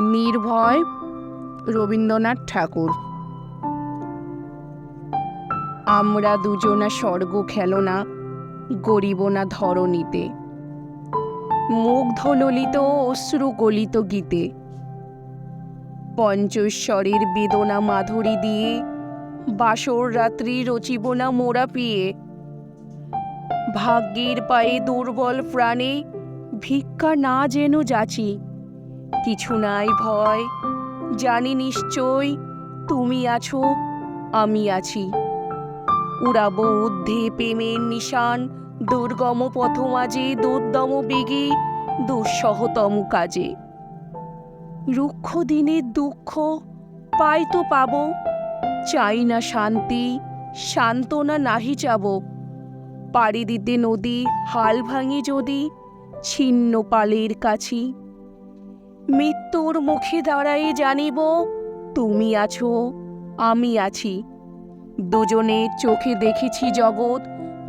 নির্ভয় রবীন্দ্রনাথ ঠাকুর। আমরা দুজনা স্বর্গ খেলনা গরিব না ধরণীতে। মুগ্ধ ললিত অশ্রু গলিত গীতে। পঞ্চশ্বরের বেদনা মাধুরী দিয়ে বাসর রাত্রি রচিব না মোরা পিয়ে। ভাগ্যের পায়ে দুর্বল প্রাণে ভিক্ষা না যেন যাচি। কিছু নাই ভয়। জানি নিশ্চয় তুমি আছো, আমি আছি। উড়াবো ঊর্ধ্বে প্রেমের নিশান, দুর্গম পথ মাঝে দুর্দম বেগে, দুঃসহতম কাজে। রুক্ষ দিনের দুঃখ, পাই তো পাব। চাই না শান্তি, সান্ত্বনা নাহি চাব। পাড়ি দিতে নদী, হাল ভাঙি যদি, ছিন্ন পালের কাছি। মৃত্যুর মুখে দাঁড়াই জানিব, তুমি আছো, আমি আছি। দুজনে চোখে দেখেছি জগৎ,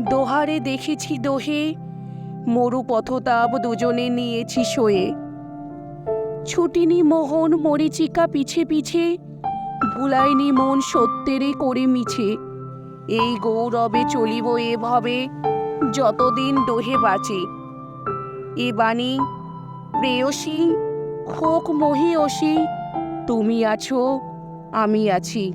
দোহারে দেখেছি দোহে। মরু পথতাপ দুজনে নিয়েছি শোয়ে। ছুটিনি মোহন মরিচিকা পিছে পিছে, ভুলাইনি মন সত্যেরে করে মিছে। এই গৌরবে চলিব এভাবে, যতদিন দোহে বাঁচে। এ বাণী প্রেয়সী খোক মহিয়সী তুমি আছো আমি আছি।